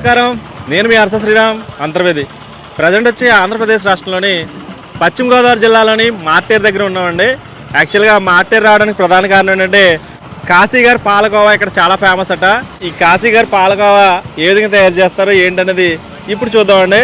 నమస్కారం. నేను మీ అరస శ్రీరామ్ అంతర్వేది. ప్రజెంట్ వచ్చి ఆంధ్రప్రదేశ్ రాష్ట్రంలోని పశ్చిమ గోదావరి జిల్లాలోని మార్టేర్ దగ్గర ఉన్నామండి. యాక్చువల్గా మార్టేర్ రావడానికి ప్రధాన కారణం ఏంటంటే కాశీగారి పాలకోవా ఇక్కడ చాలా ఫేమస్ అట. ఈ కాశీగారి పాలకోవా ఏ విధంగా తయారు చేస్తారో ఏంటనేది ఇప్పుడు చూద్దామండి.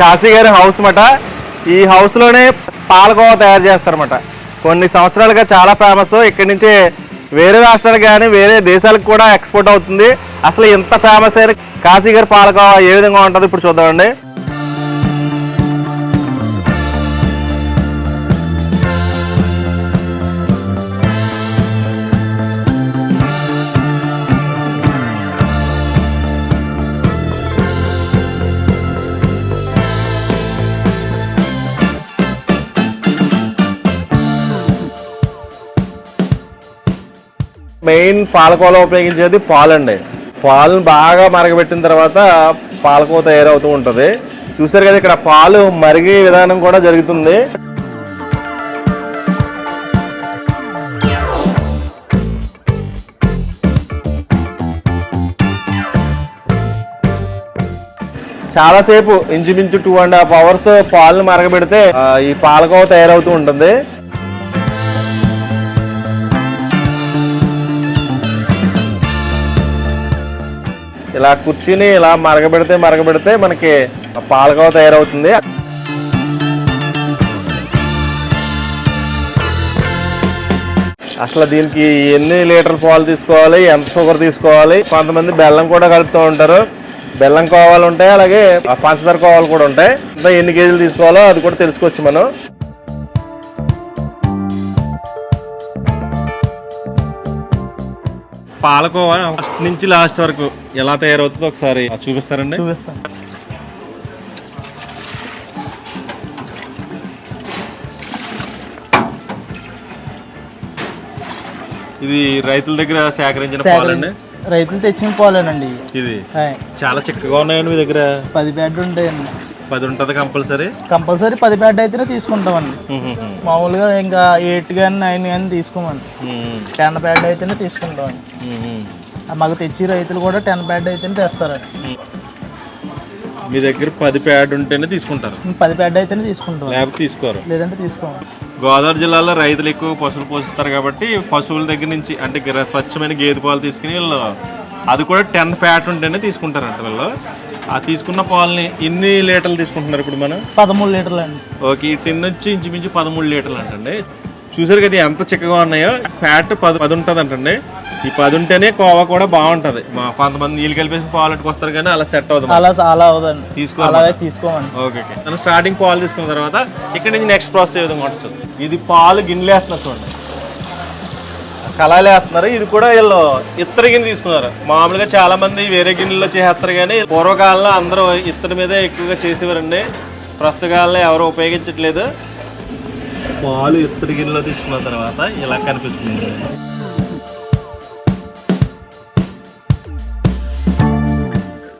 కాశీ గారి హౌస్ మాట. ఈ హౌస్లోనే పాలకోవా తయారు చేస్తారన్నమాట. కొన్ని సంవత్సరాలుగా చాలా ఫేమస్ ఇక్కడి నుంచి వేరే రాష్ట్రాలకు కానీ వేరే దేశాలకు కూడా ఎక్స్పోర్ట్ అవుతుంది. అసలు ఇంత ఫేమస్ అయిన కాశీ గారి పాలకోవా ఏ విధంగా ఉంటుంది ఇప్పుడు చూద్దామండి. మెయిన్ పాలకోవలో ఉపయోగించేది పాలండి. పాలను బాగా మరగబెట్టిన తర్వాత పాలకోవ తయారవుతూ ఉంటుంది. చూసారు కదా ఇక్కడ పాలు మరిగే విధానం కూడా జరుగుతుంది. చాలాసేపు ఇంచుమించు టూ అండ్ హాఫ్ అవర్స్ పాలను మరగబెడితే ఈ పాలకోవ తయారవుతూ ఉంటుంది. ఇలా కూర్చుని ఇలా మరగబెడితే మరగబెడితే మనకి పాలకోవ తయారవుతుంది. అసలు దీనికి ఎన్ని లీటర్ పాలు తీసుకోవాలి ఎంత షుగర్ తీసుకోవాలి? కొంతమంది బెల్లం కూడా కలుపుతూ ఉంటారు. బెల్లం కోవాలు ఉంటాయి అలాగే ఆ పంచదార కోవాలు కూడా ఉంటాయి. ఇంకా ఎన్ని కేజీలు తీసుకోవాలో అది కూడా తెలుసుకోవచ్చు మనం. పాలకోవా? ఫస్ట్ నుంచి లాస్ట్ వరకు ఎలా తయారవుతుందో ఒకసారి చూపిస్తారండి. చూపిస్తాను. ఇది రైతుల దగ్గర సేకరించిన పాలండి రైతులు తెచ్చిన పాలేనండి. ఇది. చాలా చిక్కగా ఉన్నాయండి మీ దగ్గర. పది బ్యాడ్ ఉంటాయండి. పది ఉంటుంది కంపల్సరీ? కంపల్సరీ పది బ్యాడ్ అయితేనే తీసుకుంటామండి. మామూలుగా ఇంకా ఎయిట్ కానీ నైన్ కానీ తీసుకోమండి. టెన్ బ్యాడ్ అయితేనే తీసుకుంటామండి. మాకు తెచ్చి రైతులు కూడా టెన్ బ్యాడ్ అయితేనే తెస్తారండి. మీ దగ్గర పది ప్యాడ్ ఉంటేనే తీసుకుంటారు. పది బ్యాడ్ అయితేనే తీసుకుంటాం లేకపోతే తీసుకోరు. లేదంటే తీసుకోమండి. గోదావరి జిల్లాలో రైతులు ఎక్కువ పశువులు పోషిస్తారు కాబట్టి పశువుల దగ్గర నుంచి అంటే స్వచ్ఛమైన గేదె పాలు తీసుకుని వీళ్ళు అది కూడా టెన్ ఫ్యాట్ ఉంటేనే తీసుకుంటారంట వీళ్ళు. ఆ తీసుకున్న పాలని ఎన్ని లీటర్లు తీసుకుంటున్నారు ఇప్పుడు మనం? పదమూడు లీటర్లు అండి ఓకే ఈ టిన్ వచ్చి ఇంచుమించు పదమూడు లీటర్లు అంటండి చూసారు కదా ఎంత చిక్కగా ఉన్నాయో? ఫ్యాట్ పది పది ఉంటుంది అంటండి ఈ పది ఉంటేనే కోవా కూడా బాగుంటుంది. మా కొంతమంది నీళ్ళు కలిపేసి పాలు వస్తారు కానీ అలా సెట్ అవుతుంది అలా అలా అవదండి తీసుకోవాలి. అలాగే తీసుకోమండి. Okay okay. తను స్టార్టింగ్ పాలు తీసుకున్న తర్వాత ఇక్కడ నుంచి నెక్స్ట్ ప్రాసెస్ ఏ విధంగా ఉంటుంది ఇది పాలు గిన్నెలు వేస్తున్నారు చూడండి. కళాలు వేస్తున్నారు ఇది కూడా వీళ్ళు ఇత్తడి గిన్నె తీసుకున్నారు. మామూలుగా చాలా మంది వేరే గిన్నెల్లో చేస్తారు కానీ పూర్వకాలంలో అందరూ ఇత్తడి మీదే ఎక్కువగా చేసేవారండి. ప్రస్తుత కాలంలో ఎవరు ఉపయోగించట్లేదు. పాలు ఇత్తడి గిన్నెలో తీసుకున్న తర్వాత ఇలా కనిపిస్తుంది.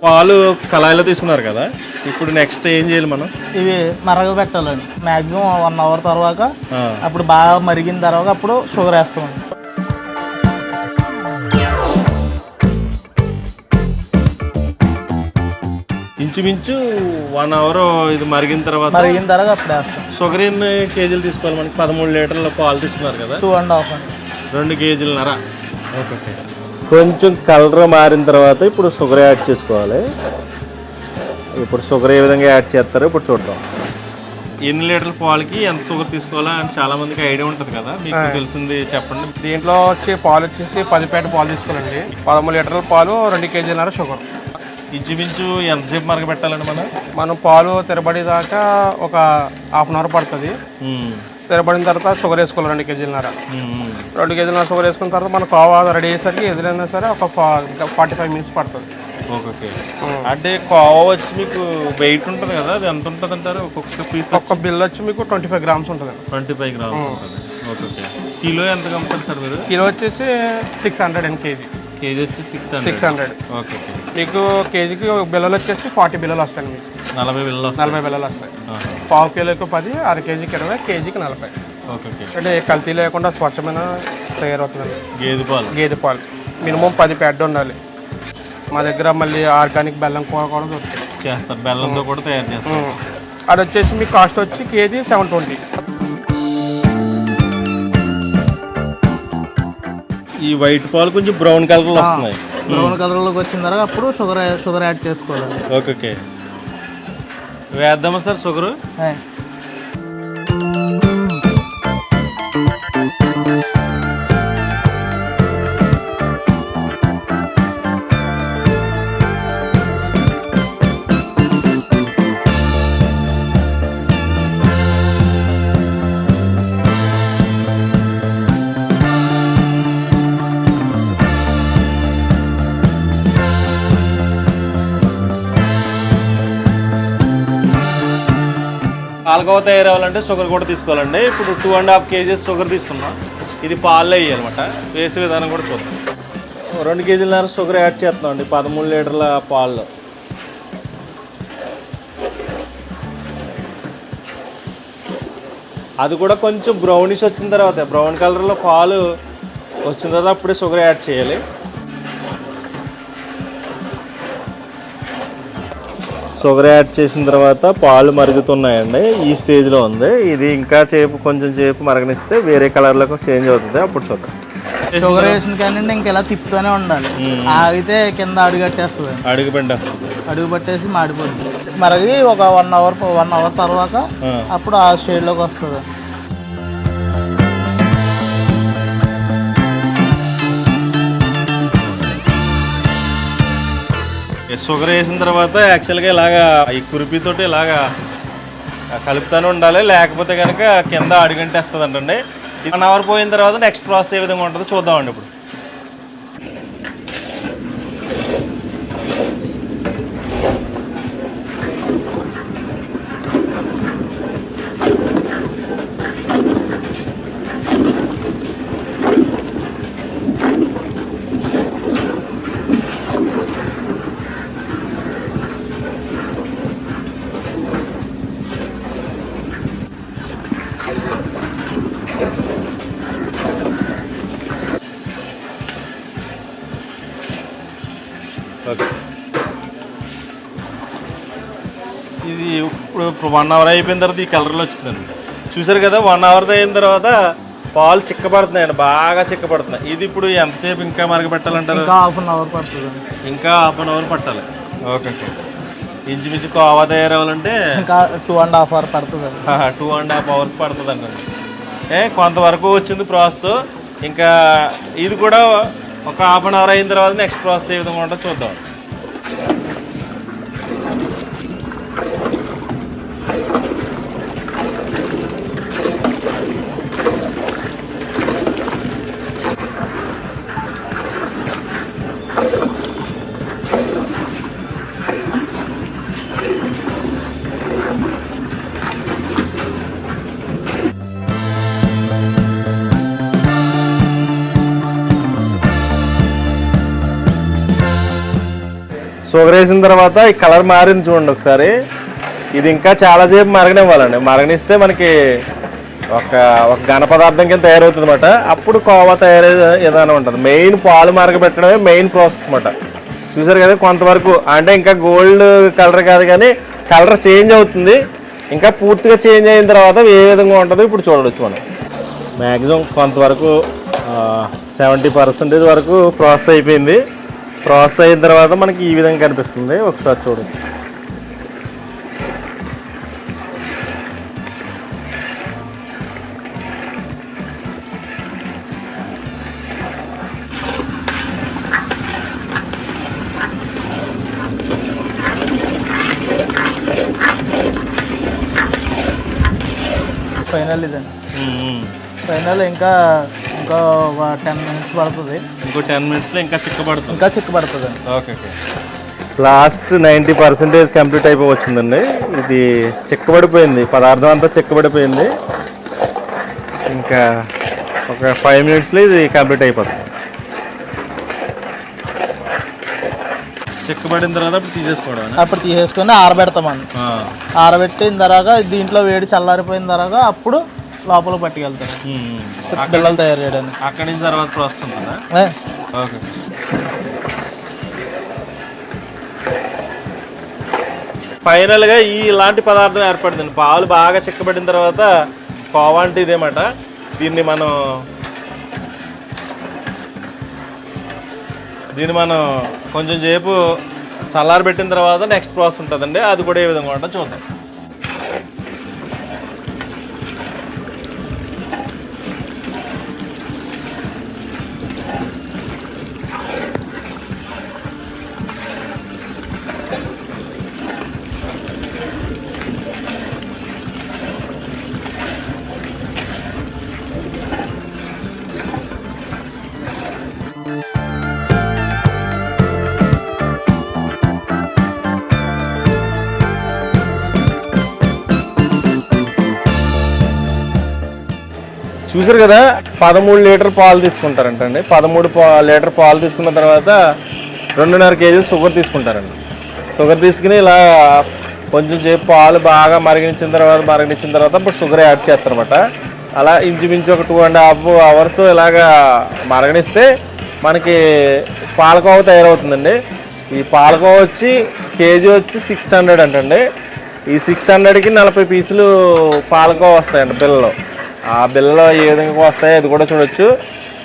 పాలు కళాయిలో తీసుకున్నారు కదా. ఇప్పుడు నెక్స్ట్ ఏం చేయాలి మనం? ఇవి మరగ పెట్టాలండి. మ్యాక్సిమం వన్ అవర్ తర్వాత. అప్పుడు బాగా మరిగిన తర్వాత అప్పుడు షుగర్ వేస్తామండి. ఇంచుమించు వన్ అవర్ ఇది మరిగిన తర్వాత మరిగిన తర్వాత అప్పుడు వేస్తాం. షుగర్ ఎన్ని కేజీలు తీసుకోవాలి మనకి పదమూడు లీటర్ల పాలు తీసుకున్నారు కదా. టూ అండ్ హాఫ్ అండి రెండు కేజీలన్నర. కొంచెం కలర్ మారిన తర్వాత ఇప్పుడు షుగర్ యాడ్ చేసుకోవాలి. ఇప్పుడు షుగర్ ఏ విధంగా యాడ్ చేస్తారో ఇప్పుడు చూద్దాం. ఎన్ని లీటర్ల పాలకి ఎంత షుగర్ తీసుకోవాలా అని చాలా మందికి ఐడియా ఉంటుంది కదా. మీకు తెలిసింది చెప్పండి. దీంట్లో వచ్చి పాలు వచ్చేసి పది ప్యాకెట్ పాలు తీసుకోవాలండి. పదమూడు లీటర్ల పాలు రెండు కేజీలన్నర షుగర్. ఇంచుమించు ఎంతసేపు మరగ పెట్టాలండి మనం? మనం పాలు తిరబడి దాకా ఒక హాఫ్ అన్ అవర్ పడుతుంది. తిరబడిన తర్వాత షుగర్ వేసుకోవాలి రెండు కేజీలన్నర. రెండు కేజీలన్నర షుగర్ వేసుకున్న తర్వాత మన కోవా రెడీ అయ్యేసరికి ఎదురైనా సరే ఒక ఫార్టీ ఫైవ్ మినిట్స్ పడుతుంది. Okay okay. అంటే కోవా వచ్చి మీకు వెయిట్ ఉంటుంది కదా అది ఎంత ఉంటుంది అంటారు? ఒక్కొక్క పీస్ ఒక్క బిల్ వచ్చి మీకు ట్వంటీ ఫైవ్ గ్రామ్స్ ఉంటుంది. ట్వంటీ ఫైవ్ గ్రామ్స్ ఉంటుంది. Okay okay. కిలో ఎంత కమ్ముతారు సార్ మీరు? కిలో వచ్చేసి six hundred and KG KG వచ్చి six hundred six hundred okay okay. మీకు కేజీకి బిల్లలు వచ్చేసి ఫార్టీ బిల్లలు వస్తాయి మీకు. నలభై వేలలో నలభై బిల్లలు వస్తాయి. పావు కిలోకి పది అర కేజీకి ఇరవై కేజీకి నలభై. Okay okay. అంటే కల్తీ లేకుండా స్వచ్ఛమైన తయారవుతుంది. గేదె పాలు. గేదె పాలు. మినిమం పది పెద్ద ఉండాలి. మా దగ్గర మళ్ళీ ఆర్గానిక్ బెల్లం కూర కూడా దొరుకుతుంది. చేస్తారు. బెల్లంతో కూడా తయారు చేస్తారు. ఉం. అది వచ్చేసి మీ కాస్ట్ వచ్చి కేజీ సెవెన్ ట్వంటీ. ఈ వైట్ పాలు కొంచెం బ్రౌన్ కలర్లో వస్తున్నాయి. బ్రౌన్ కలర్లోకి వచ్చిన తర్వాత అప్పుడు షుగర్ షుగర్ యాడ్ చేసుకోవాలండి ఓకే ఓకే. వేద్దామా సార్ షుగర్? పాలకోవ తయారవ్వాలంటే షుగర్ కూడా తీసుకోవాలండి. ఇప్పుడు two and half KGs sugar తీసుకున్నాం. ఇది పాల్లో వేయాలన్నమాట. వేసే విధానం కూడా చూద్దాం. రెండు కేజీలన్నర షుగర్ యాడ్ చేస్తున్నాం అండి పదమూడు లీటర్ల పాలు. అది కూడా కొంచెం బ్రౌనిష్ వచ్చిన తర్వాత. బ్రౌన్ కలర్లో పాలు వచ్చిన తర్వాత అప్పుడే షుగర్ యాడ్ చేయాలి. షుగర్ యాడ్ చేసిన తర్వాత పాలు మరుగుతున్నాయండి. ఈ స్టేజ్లో ఉంది. ఇది ఇంకా చేపు కొంచెం చేపు మరగనిస్తే వేరే కలర్లోకి చేంజ్ అవుతుంది. అప్పుడు చూద్దాం. షుగర్ వేసిన కానీ ఇంకా ఇలా తిప్పుతూనే ఉండాలి. ఆగితే కింద అడుగు కట్టేస్తుంది. అడుగు పిండ అడుగు పట్టేసి మాడిపోతుంది మరగి ఒక వన్ అవర్ వన్ అవర్ తర్వాత అప్పుడు ఆ షేడ్లోకి వస్తుంది. షుగర్ వేసిన తర్వాత యాక్చువల్గా ఇలాగా ఈ కురిపితోటి ఇలాగా కలుపుతూనే ఉండాలి. లేకపోతే కనుక కింద అడుగంటేస్తుంది అంటండి వన్ అవర్ పోయిన తర్వాత నెక్స్ట్ ప్రాసెస్ ఏ విధంగా ఉంటుందో చూద్దామండి ఇప్పుడు. వన్ అవర్ అయిపోయిన తర్వాత ఈ కలర్లో వచ్చిందండి. చూసారు కదా వన్ అవర్ అయిన తర్వాత పాలు చిక్కబడుతున్నాయండి బాగా చిక్కబడుతున్నాయి. ఇది ఇప్పుడు ఎంతసేపు ఇంకా మరగపెట్టాలంటారు? ఇంకా హాఫ్ అన్ అవర్ పడుతుంది ఇంకా హాఫ్ అన్ అవర్ పట్టాలి. Okay okay. ఇంచుమించు కోవా తయారవ్వాలంటే ఇంకా టూ అండ్ హాఫ్ అవర్ పడుతుంది టూ అండ్ హాఫ్ అవర్స్ పడుతుంది అండి ఏ కొంతవరకు వచ్చింది ప్రాసెస్. ఇంకా ఇది కూడా ఒక హాఫ్ అన్ అవర్ అయిన తర్వాత నెక్స్ట్ ప్రాసెస్ ఏ విధంగా ఉంటుందో చూద్దాం. షుగర్ వేసిన తర్వాత ఈ కలర్ మారింది చూడండి ఒకసారి. ఇది ఇంకా చాలాసేపు మరగనివ్వాలండి. మరగనిస్తే మనకి ఒక ఒక ఘన పదార్థం కింద తయారవుతుంది అనమాట అప్పుడు కోవా తయారయ్యే విధానం ఉంటుంది. మెయిన్ పాలు మరగబెట్టడమే మెయిన్ ప్రాసెస్ అనమాట చూసారు కదా కొంతవరకు. అంటే ఇంకా గోల్డ్ కలర్ కాదు కానీ కలర్ చేంజ్ అవుతుంది. ఇంకా పూర్తిగా చేంజ్ అయిన తర్వాత ఏ విధంగా ఉంటుందో ఇప్పుడు చూడవచ్చు మనం. మ్యాక్సిమం కొంతవరకు సెవెంటీ పర్సెంటేజ్ వరకు ప్రాసెస్ అయిపోయింది. ప్రాసెస్ అయిన తర్వాత మనకి ఈ విధంగా కనిపిస్తుంది. ఒకసారి చూడచ్చు ఫైనల్ ఇదండి ఫైనల్ ఇంకా ఇంకా టెన్ మినిట్స్ పడుతుంది. ఇంకో టెన్ మినిట్స్లో ఇంకా చిక్కబడుతుంది. ఇంకా చిక్కు పడుతుందండి okay okay last ninety percentage complete అయిపోయి వచ్చిందండి ఇది చిక్కబడిపోయింది. పదార్థం అంతా చిక్కబడిపోయింది. ఇంకా ఒక ఫైవ్ మినిట్స్లో ఇది కంప్లీట్ అయిపోతుంది. చిక్కబడిన తర్వాత అప్పుడు తీసేసుకోవడం అప్పుడు తీసేసుకొని ఆరబెడతామండి. ఆరబెట్టిన తర్వాత దీంట్లో వేడి చల్లారిపోయిన తర్వాత అప్పుడు లోపల పట్టుకెళ్తాం పిల్లలు తయారు చేయడానికి. అక్కడి నుంచి తర్వాత ప్రాసెస్ ఉంటుందా ఓకే. ఫైనల్గా ఈ ఇలాంటి పదార్థం ఏర్పడిందండి. పాలు బాగా చిక్కబడిన తర్వాత కోవా అంటే ఇదేమాట. దీన్ని మనం దీన్ని మనం కొంచెం సేపు చల్లారి పెట్టిన తర్వాత నెక్స్ట్ ప్రాసెస్ ఉంటుందండి. అది కూడా ఏ విధంగా ఉంటుందో చూద్దాం. చూసారు కదా పదమూడు లీటర్ పాలు తీసుకుంటారంటండి. పదమూడు లీటర్ పాలు తీసుకున్న తర్వాత రెండున్నర కేజీలు షుగర్ తీసుకుంటారండి. షుగర్ తీసుకుని ఇలా కొంచెం సేపు పాలు బాగా మరిగించిన తర్వాత మరిగించిన తర్వాత ఇప్పుడు షుగర్ యాడ్ చేస్తారన్నమాట. అలా ఇంచుమించు ఒక టూ అండ్ హాఫ్ అవర్స్ ఇలాగా మరగనిస్తే మనకి పాలకోవ తయారవుతుందండి. ఈ పాలకోవ వచ్చి కేజీ వచ్చి సిక్స్ హండ్రెడ్ అంటండి. ఈ సిక్స్ హండ్రెడ్కి నలభై పీసులు పాలకోవ వస్తాయండి పిల్లలు. ఆ బిల్లలో ఏ విధంగా వస్తాయో అది కూడా చూడొచ్చు.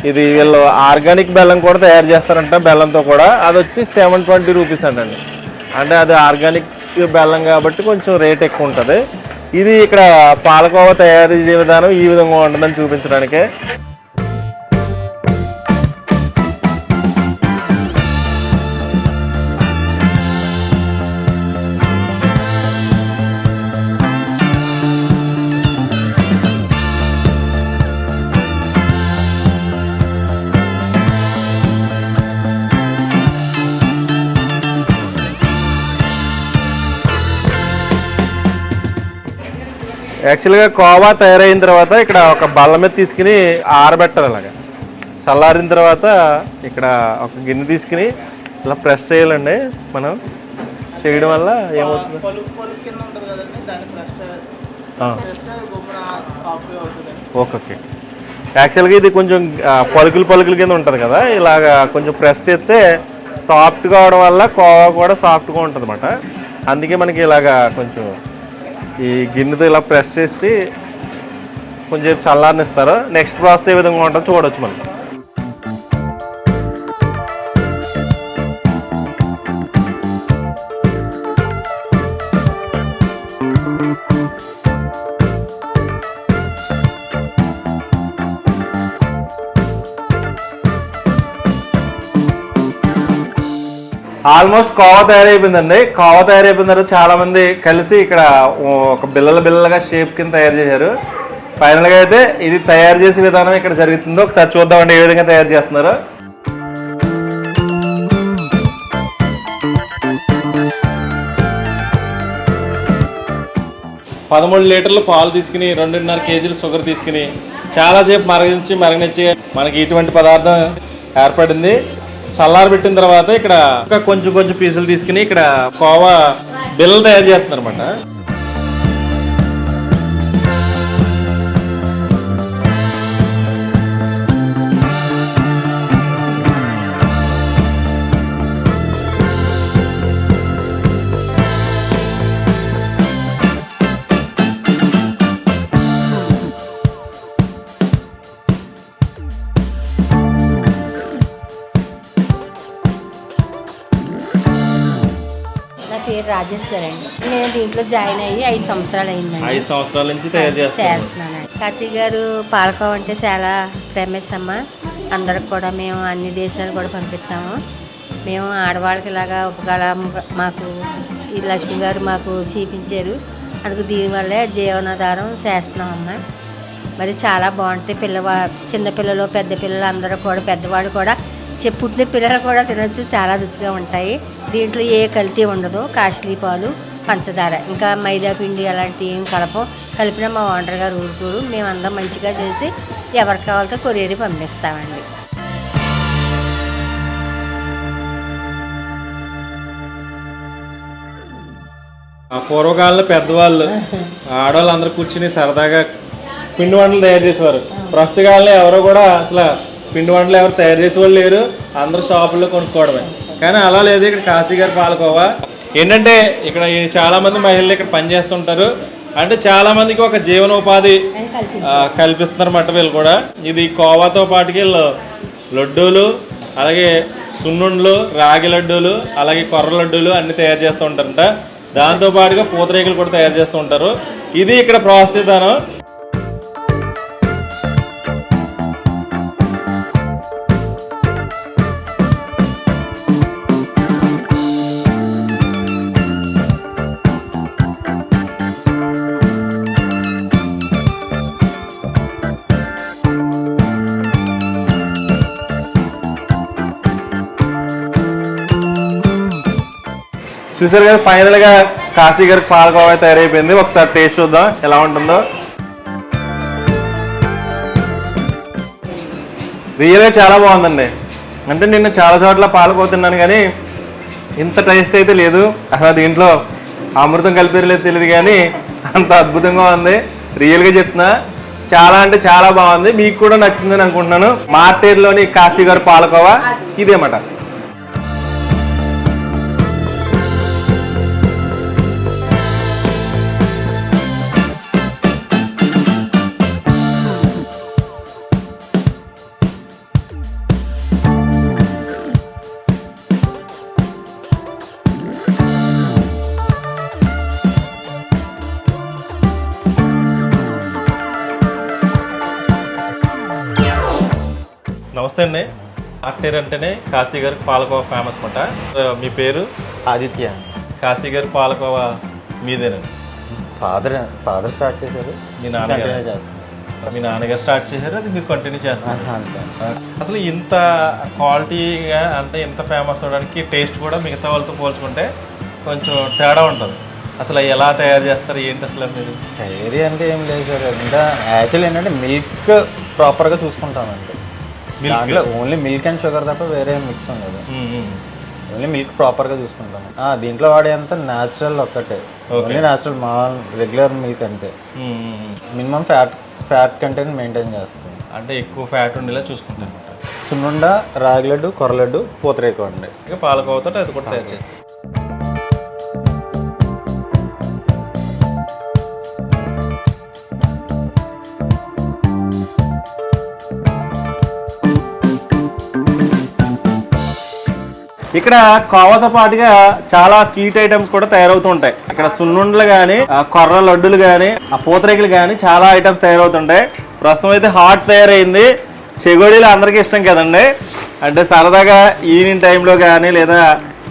ఇది వీళ్ళు ఆర్గానిక్ బెల్లం కూడా తయారు చేస్తారంట బెల్లంతో కూడా. అది వచ్చి సెవెన్ ట్వంటీ రూపీస్ అంటండి. అంటే అది ఆర్గానిక్ బెల్లం కాబట్టి కొంచెం రేట్ ఎక్కువ ఉంటుంది. ఇది ఇక్కడ పాలకోవా తయారు విధానం ఈ విధంగా ఉంటుందని చూపించడానికే. యాక్చువల్గా కోవా తయారైన తర్వాత ఇక్కడ ఒక బల్ల మీద తీసుకుని ఆరబెట్టాలి అలాగా. చల్లారిన తర్వాత ఇక్కడ ఒక గిన్నె తీసుకుని ఇలా ప్రెస్ చేయాలండి మనం. చేయడం వల్ల ఏమవుతుంది? Okay okay. యాక్చువల్గా ఇది కొంచెం పలుకులు పలుకులు కింద ఉంటుంది కదా ఇలాగా కొంచెం ప్రెస్ చేస్తే సాఫ్ట్గా అవడం వల్ల కోవా కూడా సాఫ్ట్గా ఉంటుంది అనమాట అందుకే మనకి ఇలాగా కొంచెం ఈ గిన్నెతో ఇలా ప్రెస్ చేసి కొంచెం చల్లారనిస్తారు? నెక్స్ట్ ప్రాసెస్ ఏ విధంగా ఉంటుందో చూడవచ్చు మనం. ఆల్మోస్ట్ కోవా తయారైపోయిందండి. కోవా తయారైపోయిన తర్వాత చాలా మంది కలిసి ఇక్కడ ఒక బిల్లల బిల్లలుగా షేప్ కింద తయారు చేశారు. ఫైనల్గా అయితే ఇది తయారు చేసే విధానం ఇక్కడ జరుగుతుందో. ఒకసారి చూద్దామండి ఏ విధంగా తయారు చేస్తున్నారో. పదమూడు లీటర్లు పాలు తీసుకుని రెండున్నర కేజీలు షుగర్ తీసుకుని చాలాసేపు మరగించి మరగనిచ్చి మనకి ఇటువంటి పదార్థం ఏర్పడింది. చల్లారబెట్టిన తర్వాత ఇక్కడ ఇంకా కొంచెం కొంచెం పీసులు తీసుకుని ఇక్కడ కోవా బిల్లలు తయారు చేస్తున్నారు అనమాట అండి నేను దీంట్లో జాయిన్ అయ్యి ఐదు సంవత్సరాలు అయిందండి. ఐదు సంవత్సరాల నుంచి తయారు చేస్తున్నానండి కాశీ గారు పాలకోవ అంటే చాలా ఫేమస్ అమ్మ. అందరికి కూడా మేము అన్ని దేశాలు కూడా పంపిస్తాము. మేము ఆడవాళ్ళకి ఇలాగా ఉపకారం మాకు ఈ లక్ష్మి గారు మాకు చూపించారు. అందుకు దీనివల్లే జీవనాధారం చేస్తున్నామమ్మా మరి చాలా బాగుంటాయి పిల్లవా చిన్నపిల్లలు పెద్ద పిల్లలు అందరూ కూడా పెద్దవాళ్ళు కూడా పుట్టిన పిల్లలు కూడా తినొచ్చు చాలా రుచిగా ఉంటాయి. దీంట్లో ఏ కల్తీ ఉండదు. కాస్ట్లీ పాలు పంచదార. ఇంకా మైదా పిండి అలాంటివి ఏం కలపం. కలిపిన మా ఓనర్ గారు ఊరుకూరు. మేము అందరం మంచిగా చేసి ఎవరికి కావాలితే కొరియర్ పంపిస్తామండి. పూర్వకాలంలో పెద్దవాళ్ళు ఆడవాళ్ళు అందరూ కూర్చుని సరదాగా పిండి వంటలు తయారు చేసేవారు. ప్రస్తుత కాలంలో ఎవరు కూడా అసలు పిండి వంటలు ఎవరు తయారు చేసే వాళ్ళు లేరు. అందరూ షాపుల్లో కొనుక్కోవడమే. కానీ అలా లేదు ఇక్కడ కాశీ గారి పాలకోవా. ఏంటంటే ఇక్కడ చాలామంది మహిళలు ఇక్కడ పనిచేస్తుంటారు అంటే చాలా మందికి ఒక జీవనోపాధి కల్పిస్తున్నారన్నమాట వీళ్ళు కూడా. ఇది కోవాతో పాటుకి వీళ్ళు లడ్డూలు అలాగే సున్నుండ్లు రాగి లడ్డూలు అలాగే కొర్ర లడ్డూలు అన్ని తయారు చేస్తూ ఉంటారంట. దాంతో పాటుగా పూతరేకులు కూడా తయారు చేస్తూ ఉంటారు. ఇది ఇక్కడ ప్రాసెస్ విధానం. చూసారు కదా ఫైనల్గా కాశీ గారికి పాలకోవా తయారైపోయింది. ఒకసారి టేస్ట్ చూద్దాం ఎలా ఉంటుందో. రియల్గా చాలా బాగుందండి. అంటే నిన్న చాలా చోట్ల పాలకోవ తిన్నాను కానీ ఇంత టేస్ట్ అయితే లేదు. అసలు దీంట్లో అమృతం కలిపేరలేదు తెలియదు కానీ అంత అద్భుతంగా ఉంది. రియల్గా చెప్తున్నా. చాలా అంటే చాలా బాగుంది. మీకు కూడా నచ్చిందని అనుకుంటున్నాను. మార్టేర్లోని కాశీ గారు పాలకోవా ఇదేమాట. నమస్తే అండి. ఆర్టేర్ అంటేనే కాశీ గారి పాలకోవా ఫేమస్ మాట. మీ పేరు? ఆదిత్య. కాశీ గారి పాలకోవా మీదేనండి ఫాదర్ ఫాదర్ స్టార్ట్ చేశారు. మీ నాన్నగారు. చేస్తున్నారు. మీ నాన్నగారు స్టార్ట్ చేశారు అది మీరు కంటిన్యూ అంతే. అసలు ఇంత క్వాలిటీగా అంత ఇంత ఫేమస్ అవడానికి టేస్ట్ కూడా మిగతా వాళ్ళతో పోల్చుకుంటే కొంచెం తేడా ఉంటుంది. అసలు ఎలా తయారు చేస్తారు ఏంటి అసలు మీరు? తయారీ అంటే ఏం లేదు సార్. ఇంకా యాక్చువల్ ఏంటంటే మిల్క్ ప్రాపర్గా చూసుకుంటాం అంతే Milk. దాంట్లో ఓన్లీ మిల్క్ అండ్ షుగర్ తప్ప వేరే మిక్స్ ఉండదు. ఓన్లీ మిల్క్ ప్రాపర్గా చూసుకుంటాం ఆ, దీంట్లో వాడేంత న్యాచురల్ ఒక్కటే. ఓన్లీ న్యాచురల్ మా రెగ్యులర్ మిల్క్ అంతే. Minimum fat fat content maintain చేస్తుంది అంటే ఎక్కువ ఫ్యాట్ ఉండేలా చూసుకుంటారు అనమాట సున్నుండ రాగి లడ్డు కొర్ర లడ్డు పూతరేకు అండి. ఇక పాలకోవతో అది కూడా తయారు చేస్తారు ఇక్కడ కోవతో పాటుగా చాలా స్వీట్ ఐటమ్స్ కూడా తయారవుతుంటాయి. ఇక్కడ సున్నుండలు కానీ కొర్ర లడ్డులు కానీ ఆ పూతరేకులు కానీ చాలా ఐటమ్స్ తయారవుతుంటాయి. ప్రస్తుతం అయితే హాట్ తయారైంది. చెగోడీలు అందరికీ ఇష్టం కదండి. అంటే సరదాగా ఈవినింగ్ టైంలో కానీ లేదా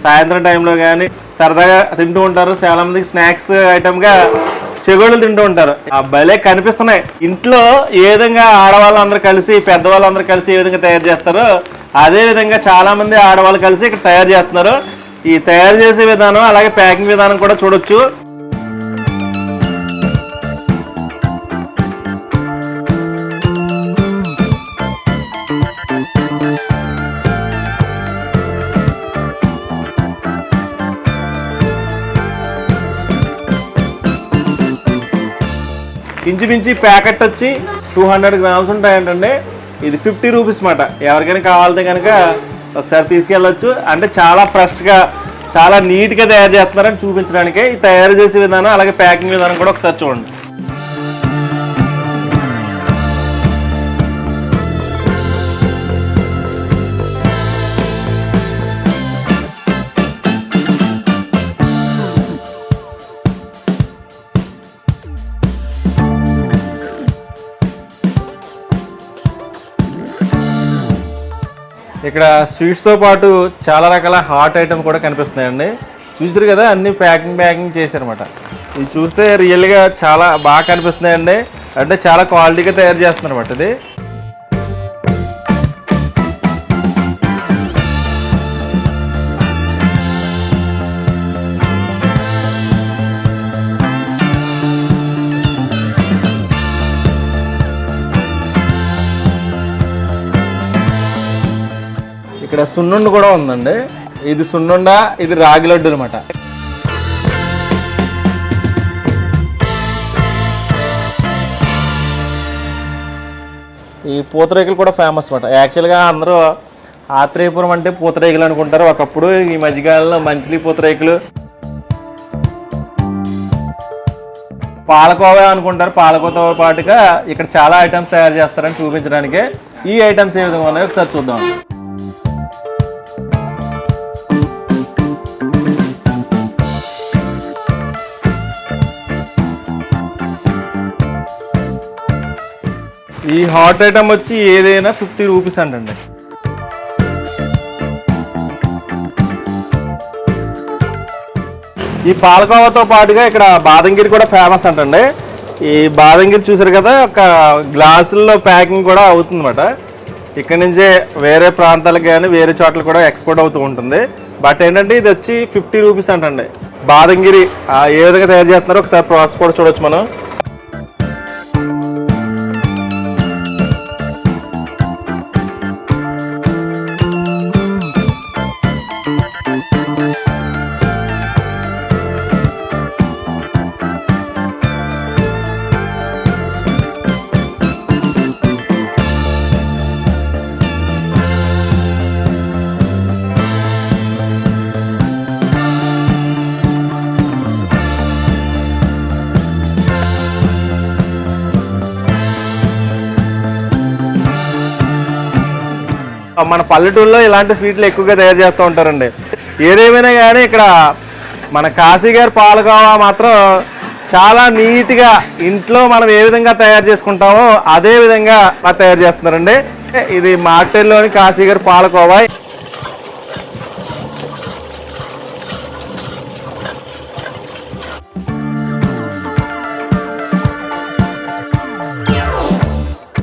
సాయంత్రం టైంలో కానీ సరదాగా తింటూ ఉంటారు. చాలా మందికి స్నాక్స్ ఐటమ్గా చెగోళ్ళు తింటూ ఉంటారు. ఆ భలే కనిపిస్తున్నాయి. ఇంట్లో ఏ విధంగా ఆడవాళ్ళందరూ కలిసి పెద్దవాళ్ళందరూ కలిసి ఏ విధంగా తయారు చేస్తారో అదేవిధంగా చాలామంది ఆడవాళ్ళు కలిసి ఇక్కడ తయారు చేస్తున్నారు. ఈ తయారు చేసే విధానం అలాగే ప్యాకింగ్ విధానం కూడా చూడొచ్చు. ఇంచుమించి ప్యాకెట్ వచ్చి టూ హండ్రెడ్ గ్రామ్స్ ఉంటాయంటండి. ఇది ఫిఫ్టీ రూపీస్ మాట. ఎవరికైనా కావాలంటే కనుక ఒకసారి తీసుకెళ్ళొచ్చు. అంటే చాలా ఫ్రెష్గా చాలా నీట్గా తయారు చేస్తున్నారని చూపించడానికి ఈ తయారు చేసే విధానం అలాగే ప్యాకింగ్ విధానం కూడా ఒకసారి చూడండి. ఇక్కడ స్వీట్స్తో పాటు చాలా రకాల హాట్ ఐటమ్ కూడా కనిపిస్తున్నాయండి. చూసారు కదా అన్ని ప్యాకింగ్ ప్యాకింగ్ చేశారనమాట ఇది చూస్తే రియల్గా చాలా బాగా కనిపిస్తున్నాయండి. అంటే చాలా క్వాలిటీగా తయారు చేస్తున్నారు అన్నమాట ఇది. ఇక్కడ సున్నుండు కూడా ఉందండి. ఇది సున్నుండ ఇది రాగి లడ్డు అనమాట ఈ పూతరేకులు కూడా ఫేమస్ అనమాట యాక్చువల్గా అందరూ ఆత్రేయపురం అంటే పూతరేకులు అనుకుంటారు. ఒకప్పుడు ఈ మధ్యకాలంలో మంచిలి పూతరేకులు. పాలకోవా అనుకుంటారు. పాలకోవతో పాటుగా ఇక్కడ చాలా ఐటమ్స్ తయారు చేస్తారని చూపించడానికి ఈ ఐటమ్స్ ఏ విధంగా ఉన్నాయో ఒకసారి చూద్దాం. ఈ హాట్ ఐటమ్ వచ్చి ఏదైనా ఫిఫ్టీ రూపీస్ అంటండి. ఈ పాలకోవాతో పాటుగా ఇక్కడ బాదంగిరి కూడా ఫేమస్ అంటండి. ఈ బాదంగిరి చూసారు కదా ఒక గ్లాసుల్లో ప్యాకింగ్ కూడా అవుతుందన్నమాట. ఇక్కడ నుంచే వేరే ప్రాంతాలకు కానీ వేరే చోట్ల కూడా ఎక్స్పోర్ట్ అవుతూ ఉంటుంది. బట్ ఏంటంటే ఇది వచ్చి ఫిఫ్టీ రూపీస్ అంటండి. బాదంగిరి ఏ విధంగా తయారు చేస్తున్నారో ఒకసారి ప్రాసెస్ కూడా చూడొచ్చు మనం. మన పల్లెటూరులో ఇలాంటి స్వీట్లు ఎక్కువగా తయారు చేస్తూ ఉంటారండి. ఏదేమైనా కానీ ఇక్కడ మన కాశీ గారి పాలకోవా మాత్రం చాలా నీట్గా ఇంట్లో మనం ఏ విధంగా తయారు చేసుకుంటామో అదే విధంగా తయారు చేస్తున్నారండి. ఇది మార్టెల్లోని కాశీ గారి పాలకోవా.